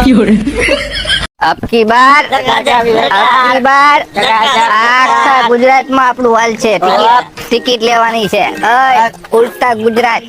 কি અબકી બાર અબકી બાર આખા ગુજરાતમાં આપણું હાલ છે. ટિકિટ લેવાની છે. ઉડતા ગુજરાત.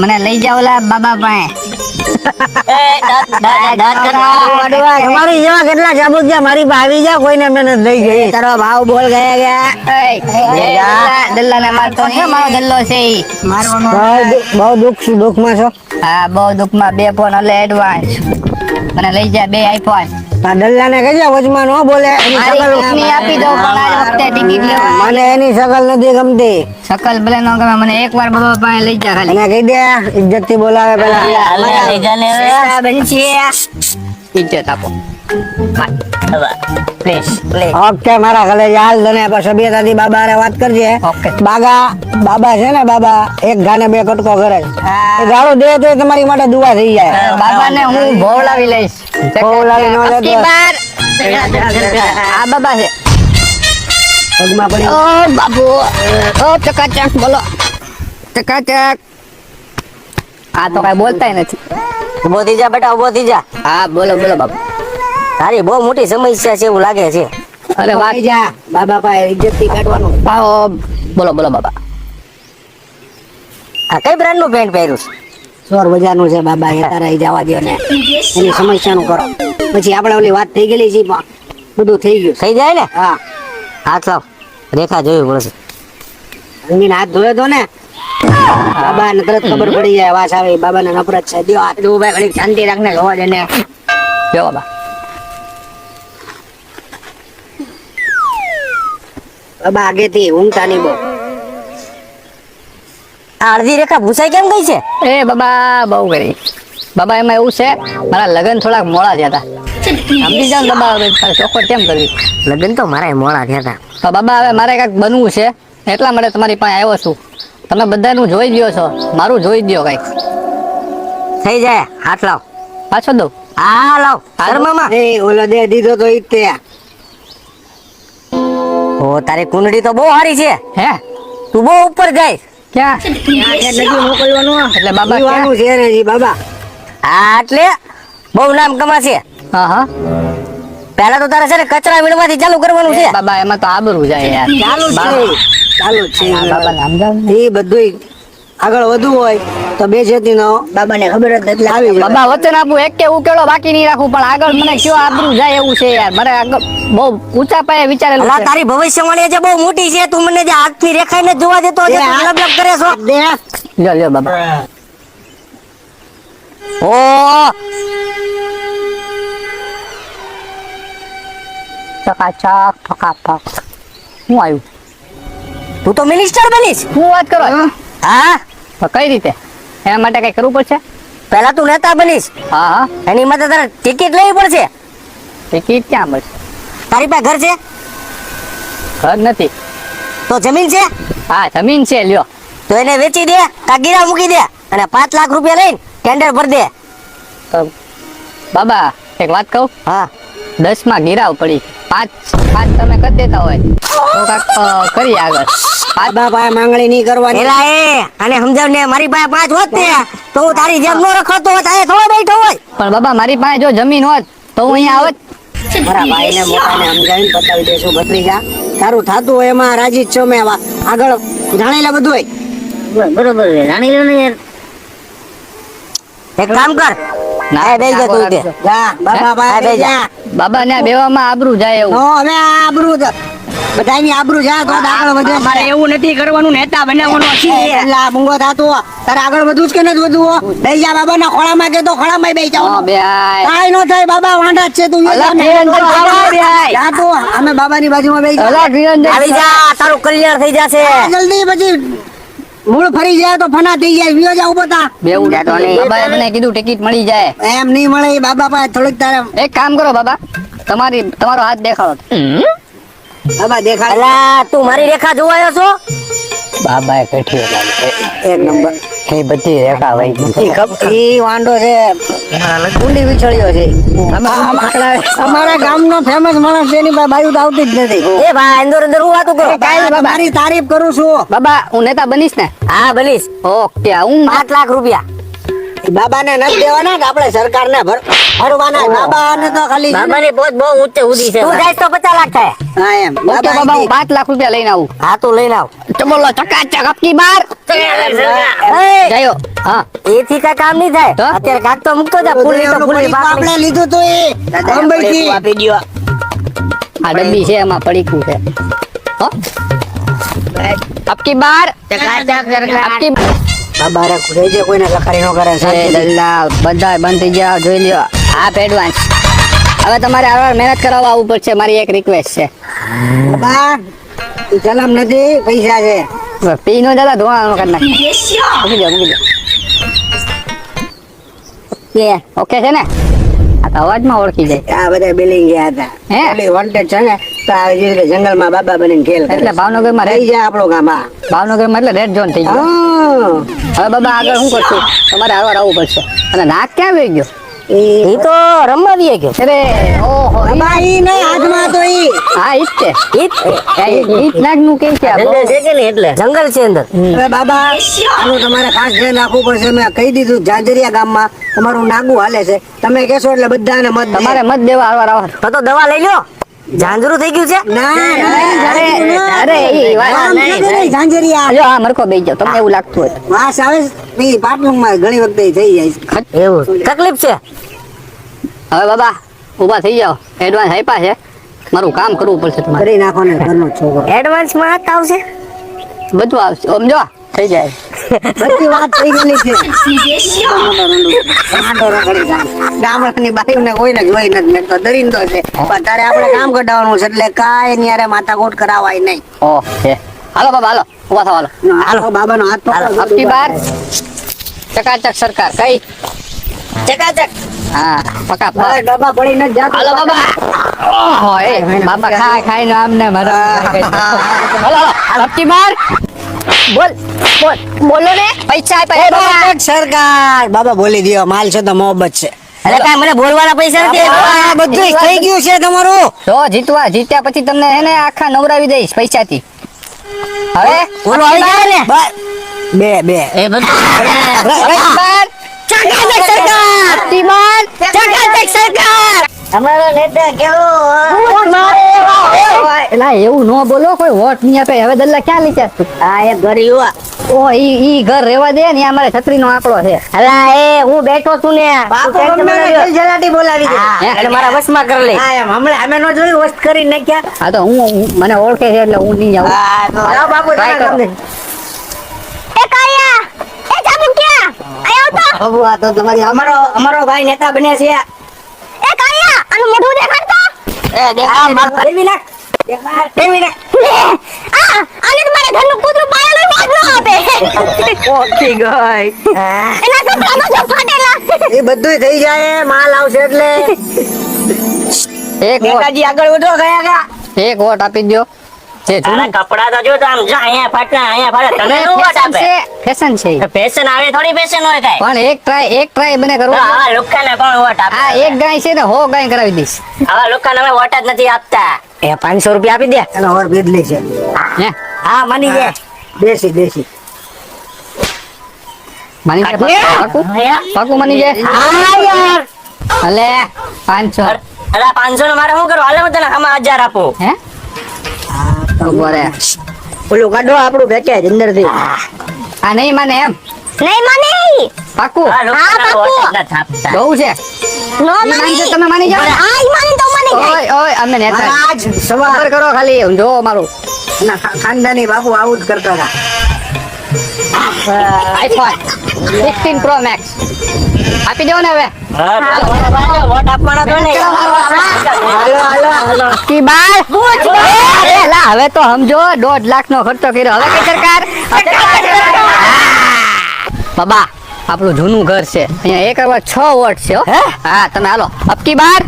મને લઈ જાઓ લા બાબા પાસે. મારી આવી જા કોઈને અમે નથી લઈ ગઈ. તારો ભાવ બોલ ગયા ગયા. દલ્લા ને મારતો નહીં મારો દલ્લો છે બહુ દુઃખ દુઃખ દુઃખમાં છો? હા બહુ દુઃખમાં બે ફોન એટલે એડવાન્સ મને લઈ જા બે આઈફોન આ દલ્લાને કહેજે વચમાં ન બોલે એની સકલ આપી દો પણ આ વખતે ટિકિટ લેવા મને એની સકલ નથી ગમતી સકલ ભલે ન ગમે મને એક વાર બાબા પાસે લઈ જા ખાલી એને કહી દે ઇજ્જતથી બોલાવે પેલા ઇજ્જત આપો પ્લીઝ પ્લીઝ ઓકે મારા ઘરે હાલ તને પણ સભ્યતાથી બાબા હારે વાત કરજે. ઓકે. બાગા બાબા છે ને બાબા એક ઘાને બે કટકો કરે. એ ગાળો દે તો તમારી માટે દુઆ થઈ જાય. બાબાને હું ભોવડાવી લઈશ. ભોવડાવી ન લેતો. આ બાબા છે. પગમાં પડી. ઓ બાબુ. ઓ ચકાચક બોલો. ચકાચક. આ તો કઈ બોલતાય નથી. ઊભો થઈ જા બેટા ઊભો થઈ જા. હા બોલો બોલો બાબુ. તારી બહુ મોટી સમસ્યા છે એવું લાગે છે. અરે વાત જા બાબા પાસે ઇજ્જતથી કાઢવાનું બોલો બોલો બાબા. આ કઈ બ્રાન્ડનું પેન્ટ પહેર્યું છે? સોર બજારનું છે બાબા એ તારા જવા દો ને. એની સમસ્યાનું કરો. પછી આપણે ઓલી વાત થઈ ગયેલી છે પણ બધું થઈ ગયું થઈ જાય ને? હા. હાથ લાવ રેખા જોવી પડશે. રંગીન હાથ ધોયો તો ને? બાબા ને તરત ખબર પડી જાય વાસ આવે બાબા ને નફરત છે. દ્યો હાથ. ધોવું ભાઈ શાંતિ રાખને જોવા દે ને. જો બાબા. બાબા આગેથી ઊંઘતા નહીં બહુ. અડધી રેખા ભૂસાઈ કેમ ગઈ છે? એ બાબા બહુ કરી બાબા એમાં એવું છે મારા લગ્ન થોડાક મોડા થયા હતા. સમજી જાવ બાબા હવે તારે કેમ કરવી? લગ્ન તો મારા મોડા થયા હતા. તો બાબા હવે મારે કાંઈક બનવું છે. એટલા માટે તમારી પાસે આવ્યો છું. તમે બધાનું જોઈ દ્યો છો. મારું જોઈ દ્યો કાંઈક. થઈ જાય. હાથ લાવ. પાછો દઉં. હા લાવ. શર્મામાં એ ઓલો દે દીધો તો ઈ ત્યાં તે. ઓ તારી કુંડળી તો બહુ સારી છે. હે? તું બહુ ઉપર જાય. ક્યાં? એટલે નથી મોકલવાનું એટલે બાબા છે ને જી બાબા. હા એટલે બહુ નામ કમાશે. હા હા પહેલા તો તારે છે ને કચરા વીણવાથી ચાલુ કરવાનું છે. બાબા એમાં તો આબરું જાય યાર. ચાલુ છે. ચાલુ છે એ બધુંય આગળ વધવું હોય. તો બે જેતી નો બાબાને ખબર જ નથી આવી બાબા વચન આપું એક કે ઉકેલો બાકી નહીં રાખું પણ આગળ મને કયો આબરું જાય એવું છે યાર. મારે આગળ બહુ ઊંચા પાયે વિચારેલું છે. તારી ભવિષ્યવાણી જે બહુ મોટી છે તું મને જે હાથથી રેખાઈને જોવા દેતો કરે છો. દે લ્યો લ્યો બાબા. ઓ! ચકાચક ફકાફક શું આવ્યું? તું તો મિનિસ્ટર બનીશ. હું વાત કરો? હા? કઈ રીતે? એના માટે કઈ કરવું પડશે? પહેલા તું નેતા બનીશ. હા હા. એની માટે તારે ટિકિટ લેવી પડશે. ટિકિટ ક્યાં મળશે? તારી પાસે ઘર છે? ઘર નથી. તો જમીન છે? હા જમીન છે લ્યો. તો એને વેચી દે કા ગીરા મૂકી દે અને પાંચ લાખ રૂપિયા લઈને ટેન્ડર ભર દે. બાબા એક વાત કહું? હા. દસમાં ગીરાવ પડી. પાંચ પાંચ તમે કરી દેતા હોય. તો કાક કરી આગળ. પાંચ. બાબા પાસે માંગણી નહીં કરવાની. એલા એ અને સમજાવ ને મારી પાસે પાંચ હોત ને તો હું તારી જેમ નો રખડતો હોત આ થોડો બેઠો હોય. પણ બાબા મારી પાસે જો જમીન હોત તો હું અહીંયા આવત. મારા ભાઈને મોટાને સમજાવીને બતાવી દેશું ભત્રીજા. તારું થાતું હોય એમાં રાજી જ છો મેં આગળ જાણી લે બધું બરોબર જાણી લો ને. એક કામ કર ના જા તું જા બાબા પાસે બેસી જા. બાબા ને બેવામાં આબરું જાય એવું. નો હવે આબરૂ જ- આબરૂ જા તો આગળ વધે. મારે એવું નથી કરવાનું નેતા બનાવવાનો એટલે મૂંગો થાતું. તારે આગળ વધવું જ કે નથી વધવું બે જા બાબાના ખોળામાં કે તો ખોળામાં બેસી જાવ બે નો થાય બાબા વાંડા જ છે તું. બાબા. જા અમે બાબાની બાજુમાં બેસી જાઓ. આવી જા તારું કલ્યાણ થઈ જશે. જલ્દી પછી મૂળ ફરી જાય તો ફના થઈ જાય વિયો જા ઊભો થા. નહીં. બાબા મને કીધું ટિકિટ મળી જાય. એમ નહીં મળે એ બાબા પાસે થોડીક તારે એક કામ કરો બાબા તમારી તમારો હાથ દેખાડો. બાબા દેખાડ. અલા તું મારી રેખા જોવાયો છો? બાબાએ કઠી એક નંબર. એ બધી રેખા વહી ગઈ. એ વાંડો છે. ઊંડી વિછળ્યો છે. અમારા ગામનો ફેમસ માણસ છે એની પાસે તો આવતી જ નથી. એ ભાઈ અંદર અંદર હું વાતું કરો? મારી તારીફ કરું છું. બાબા હું નેતા બનીશ ને? હા બનીશ. ઓકે હું પાંચ લાખ રૂપિયા. બાબાને નથી દેવાના ને આપણે સરકારને ભર- ભરવાના? બાબાને તો ખાલી બાબાની પોત બહુ ઊંચે ઉડી છે. તું જાય તો પચાસ લાખ થાય. હા એમ. બાબા બાબા હું 5 લાખ રૂપિયા લઈને આવું. હા તો લઈને આવ. તો બોલો ચકાચક અબકી બાર જયો. હા. એથી કઈ કામ નહીં થાય. તો? અત્યારે કાક તો મૂકતો જા ફૂલી તો ફૂલી આપણે લીધું તો એ. મુંબઈથી. આપી દ્યો? આ ડબ્બી છે એમાં પડીકું છે. હો. અબકી બાર અબકી બાબા રે રહેજે કોઈને લખારી નો કરે છે દલ્લા બધા બંધ થઈ ગયા જોઈ લ્યો. આ એડવાન્સ હવે તમારે આવા મહેનત કરાવવા આવવું પડશે મારી એક રિક્વેસ્ટ છે. બાબા ઈ નથી પૈસા છે. પી નો દાદા ધોવાનું કરી નાખ. મૂકી દો મૂકી દો. કે ઓકે છે ને? આ તો અવાજમાં ઓળખી જાય. આ બધા બિલિંગ ગયા હતા. હે? વોન્ટેડ છે ને જંગલમાં બાબા બનીને ખેલ એટલે ભાવનગરમાં રહી જાય આપણું ગામ આ. ભાવનગરમાં એટલે રેડ ઝોન થઈ ગયો. હવે બાબા આગળ શું કરશું? તમારે આવા આવવું પડશે. અને નાક ક્યાં વહી ગયો? ઈ- તો રમવા દઈએ ગયો. અરે ઓહો ઈ- બાબા હાથમાં તો ઈ. હા ઈ છે ઈ જ નાકનું કે છે જંગલ છે કે એટલે. જંગલ છે અંદર. બાબા આનું તમારે ખાસ ધ્યાન રાખવું પડશે. મેં કહી દીધું ઝાંઝરિયા ગામમાં. તમારું નાગું હાલે છે. તમે કહેશો એટલે બધાને મત તમારે મત દેવા આવવા આવવા તો તો દવા લઈ લ્યો. ઝાંઝરું થઈ ગયું છે? તકલીફ છે? હવે બાબા ઊભા થઈ જાઓ. એડવાન્સ આપ્યા છે. મારું કામ કરવું પડશે તમારે. કરી નાખો ને ઘરનો છોકરો. એડવાન્સમાં આવશે? બધું આવશે. સમજો? થઈ જાય. બધી વાત થઈ ગયેલી છે. ગામડાની બાયુને કોઈને જોઈ નથી મેં તો દરિંદો છે. પણ તારે આપણે કામ કઢાવવાનું છે એટલે કાંઈ નિયારે માથાકૂટ કરાવાય નહીં. ઓકે. હાલો બાબા હાલો. ઊભા થાવ હાલો. હાલો. બાબાનો હાથ પકડો. અબકી બાર ચકાચક સરકાર કઈ? ચકાચક. હા પકા પકા. ડબ્બા પડી ન જાતું. હાલો બાબા. એ બાબા ખાય ખાય ને આમને મારા હાલો હાલો. અબકી બાર બોલ બોલ બોલો ને પૈસા આપ્યા બાબા સરકાર બાબા બોલી દ્યો માલ છે તો મોહબત છે અરે કાય મને બોલવાના પૈસા નથી આ બધું થઈ ગયું છે તમારું તો જીતવા જીત્યા પછી તમને એને આખા નવરાવી દઈશ પૈસાથી હવે બોલો આવી જાય ને બે બે એ બધું ચકાચક સરકાર ચકાચક સરકાર અમારો નેતા કેવો એલા એવું ન બોલો કોઈ વોટ નહીં આપે. હવે દલ્લા ક્યાં લીધા તું? આ એક ઘર યુવા. ઓ ઈ ઈ ઘર રેવા દે ને અમારે છત્રી નો આંકડો છે. અલા એ હું બેઠો છું ને બાપુ. જલજલાટી બોલાવી દે. એટલે મારા વસમાં કરી લે. હા, હમણાં અમે નો જોયું વસ્ત કરી નાખ્યા. હા તો હું મને ઓળખે છે એટલે હું નહીં જાઉં હા, બાપુ Try તમે કરો. ગમે. એ કાયા એ જાબુ ક્યાં આયો તો. બાબુ આ તો તમારી અમારો અમારો ભાઈ નેતા બને છે. આનું મોઢું દેખાડતો એ દેખાડ માર ફેરવી નાખ. દેખાડ ફેરવી નાખ. આ આને તો મારા ઘરનું કૂતરું પાયેલું મોજ ન આપે. ઓછી ગઈ. એના કપડાનો જો ફાટેલા. એ બધું થઈ જાય માલ આવશે એટલે. એક વોટ. આગળ વધો ગયા ગયા. એક વોટ આપી દો કપડા તો જો તો આમ જો અહીંયા ફાટા ફાટા. ફેશન આપે છે ફેશન છે. ફેશન આવે થોડી ફેશન હોય કાંઈ. પણ એક ટ્રાય એક ટ્રાય મને કરવો તો લોકોને કોણ વોટ આપે? આ એક ગાય છે ને હો ગાય કરાવી દઈશ. આવા લોકોને અમે વોટ જ નથી આપતા. એ પાંચસો રૂપિયા આપી દે. ઓર છે. હે? હા માની દેશી દેશી. માની જાય પાકું? પાકું માની હા યાર. અલે નો મારે શું કરું હાલે હું તને આમાં હજાર આપો. હે. બરે ઓલું કાઢો આપણું પેકેજ અંદરથી આ નહીં માને એમ. નહીં મને. પાકું. હા, આપતા બહુ છે. નો માની. તમે માની જાઓ. આ ઈ માની તો માની જાય. ઓય ઓય અમે નેતા. આજ સવાર કરો ખાલી જો મારું ના, ખાનદાની બાપુ આવું જ કરતા હતા. આઈફોન 16 પ્રો મેક્સ આપી દો ને હવે. હવે તો સમજો દોઢ લાખ નો ખર્ચો કર્યો. હવે કઈ સરકાર? બાબા આપણું જૂનું ઘર છે. અહીંયા એક હવે છ વોટ છે હો. હા? તમે હાલો. અબકી બાર?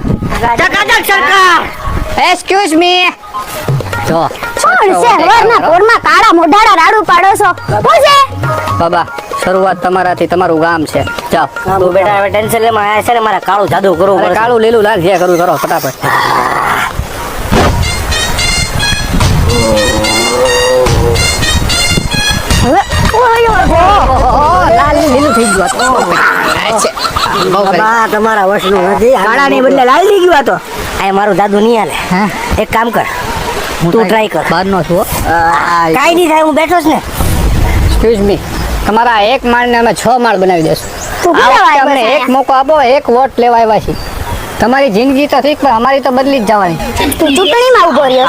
ચકાચક સરકાર. એક્સક્યુઝ મી જો કોણ છે હવારના પોરમાં કાળા મોઢાડા રાડુ પાડો છો. કોણ છે? બાબા શરૂઆત તમારાથી તમારું ગામ છે. જાઓ. તું બેટા હવે ટેન્શન લેમાં આયા છે ને મારા કાળું જાદુ કરવું અરે કાળું લીલું લાલ જે કરવું કરો ફટાફટ. તમારા વશનું નથી. કાળાની બદલે લાલ થઈ ગયું તો. આ મારું જાદુ નહીં હાલે. એક કામ કર. તું ટ્રાય કર. બહારનો છું હો. નહીં થાય હું બેઠો છું ને. એક્સક્યુઝ મી તમારા એક માળને અમે છ માળ બનાવી દેશું. તું આ વખતે અમને એક મોકો આપો એક વોટ લેવા આવ્યા છીએ. તમારી જિંદગી તો ઠીક પણ અમારી તો બદલી જ જવાની. તું ચૂંટણીમાં ઊભો રહ્યો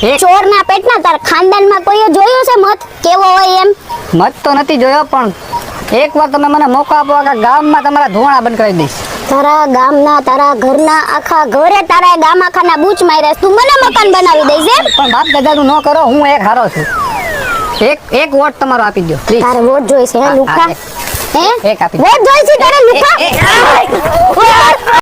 છે એમ? ચોરના પેટના તાર ખાનદાનમાં કોઈએ જોયો છે મત? કેવો હોય એમ? મત તો નથી જોયો પણ એક વાર તમે મને મોકો આપો આખા ગામમાં તમારા ધોણા બંધ કરી દઈશ. તારા ગામના તારા ઘરના આખા ઘરે તારા ગામ આખાના બૂચ માર્યા તું મને મકાન બનાવી દઈશ એમ? પણ બાપ દાદાનું ન કરો હું એક હારો છું. એક એક વોટ તમારો આપી દો પ્લીઝ તારે વોટ જોઈશે હે હા, હે એક. આપી દો. વોટ જોઈશે તારે લુખા?